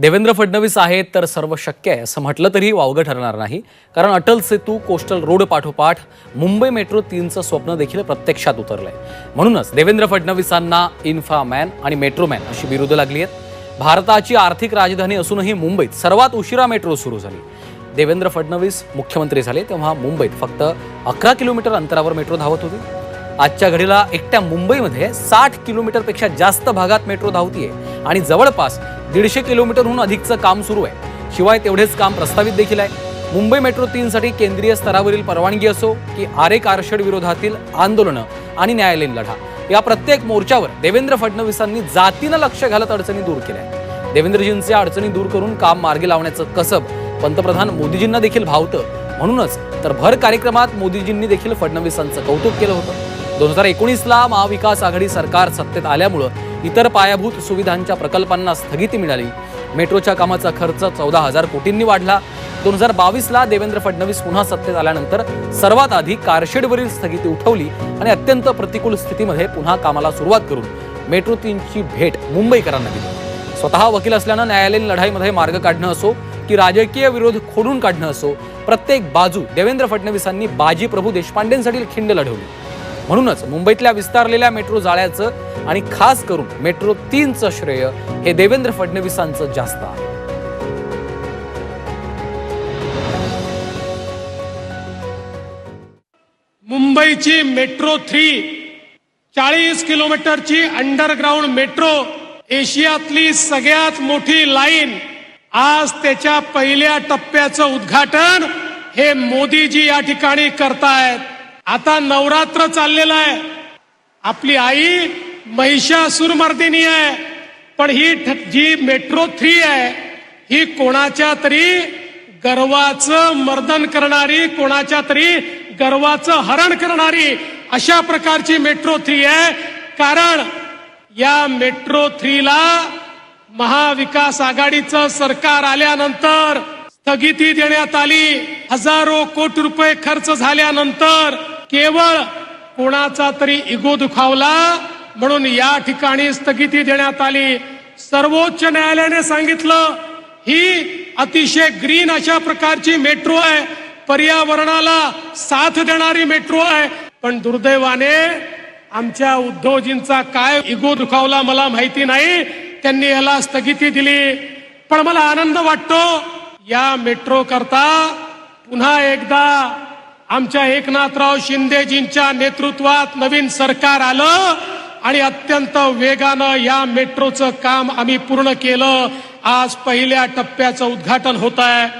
देवेंद्र फडणवीस आहेत तर सर्व शक्य आहे असं म्हटलं तरी वावगं ठरणार नाही. कारण अटल सेतू कोस्टल रोड पाठोपाठ मुंबई मेट्रो तीनचं स्वप्न देखील प्रत्यक्षात उतरलंय. म्हणूनच देवेंद्र फडणवीसांना इन्फ्रामॅन आणि मेट्रोमॅन अशी विरोध लागली आहेत. भारताची आर्थिक राजधानी असूनही मुंबईत सर्वात उशिरा मेट्रो सुरू झाली. देवेंद्र फडणवीस मुख्यमंत्री झाले तेव्हा मुंबईत फक्त अकरा किलोमीटर अंतरावर मेट्रो धावत होती. आजच्या घडीला एकट्या मुंबईमध्ये साठ किलोमीटरपेक्षा जास्त भागात मेट्रो धावतीये. आणि जवळपास दीडशे किलोमीटरहून अधिकचं काम सुरू आहे. शिवाय तेवढेच काम प्रस्तावित देखील आहे. मुंबई मेट्रो तीनसाठी केंद्रीय स्तरावरील परवानगी असो की आरे कारशेड विरोधातील आंदोलनं आणि न्यायालयीन लढा. या प्रत्येक मोर्चावर देवेंद्र फडणवीसांनी जातीनं लक्ष घालत अडचणी दूर केल्या देवेंद्रजींचे अडचणी दूर करून काम मार्गी लावण्याचं कसब पंतप्रधान मोदीजींना देखील भावतं. म्हणूनच तर भर कार्यक्रमात मोदीजींनी देखील फडणवीसांचं कौतुक केलं होतं. दोन हजार एकोणीसला महाविकास आघाडी सरकार सत्तेत आल्यामुळं इतर पायाभूत सुविधांच्या प्रकल्पांना स्थगिती मिळाली. मेट्रोच्या कामाचा खर्च चौदा हजार कोटींनी वाढला. दोन हजार बावीसला देवेंद्र फडणवीस पुन्हा सत्तेत आल्यानंतर सर्वात आधी कारशेडवरील स्थगिती उठवली आणि अत्यंत प्रतिकूल स्थितीमध्ये पुन्हा कामाला सुरुवात करून मेट्रो तीनची भेट मुंबईकरांना दिली. स्वतः वकील असल्यानं न्यायालयीन लढाईमध्ये मार्ग काढणं असो की राजकीय विरोध खोडून काढणं असो प्रत्येक बाजू देवेंद्र फडणवीसांनी बाजी प्रभू देशपांडेंसाठी खिंड लढवली. म्हणूनच मुंबईतल्या विस्तारलेल्या मेट्रो जाळ्याचं आणि खास करून मेट्रो तीनचं श्रेय हे देवेंद्र फडणवीसांचं जास्त आहे. मुंबईची मेट्रो थ्री चाळीस किलोमीटरची अंडरग्राऊंड मेट्रो एशियातली सगळ्यात मोठी लाईन. आज त्याच्या पहिल्या टप्प्याचं उद्घाटन हे मोदीजी या ठिकाणी करतायत. आता नवरात्र चाललेलं आहे. आपली आई महिषासुरमर्दिनी आहे. पण ही जी मेट्रो थ्री आहे ही कोणाच्या तरी गर्वाचं मर्दन करणारी कोणाच्या तरी गर्वाचं हरण करणारी अशा प्रकारची मेट्रो थ्री आहे. कारण या मेट्रो थ्रीला महाविकास आघाडीचं सरकार आल्यानंतर स्थगिती देण्यात आली. हजारो कोटी रुपये खर्च झाल्यानंतर केवळ कोणाचा तरी इगो दुखावला. म्हणून या ठिकाणी स्थगिती देण्यात आली. सर्वोच्च न्यायालयाने सांगितलं ही अतिशय ग्रीन अशा प्रकारची मेट्रो आहे. पर्यावरणाला साथ देणारी मेट्रो आहे. पण दुर्दैवाने आमच्या उद्धवजींचा काय इगो दुखावला मला माहिती नाही. त्यांनी याला स्थगिती दिली. पण मला आनंद वाटतो या मेट्रो करता पुन्हा एकदा आमच्या एकनाथराव शिंदेजींच्या नेतृत्वात नवीन सरकार आलं आणि अत्यंत वेगानं या मेट्रोचं काम आम्ही पूर्ण केलं. आज पहिल्या टप्प्याचं उद्घाटन होत आहे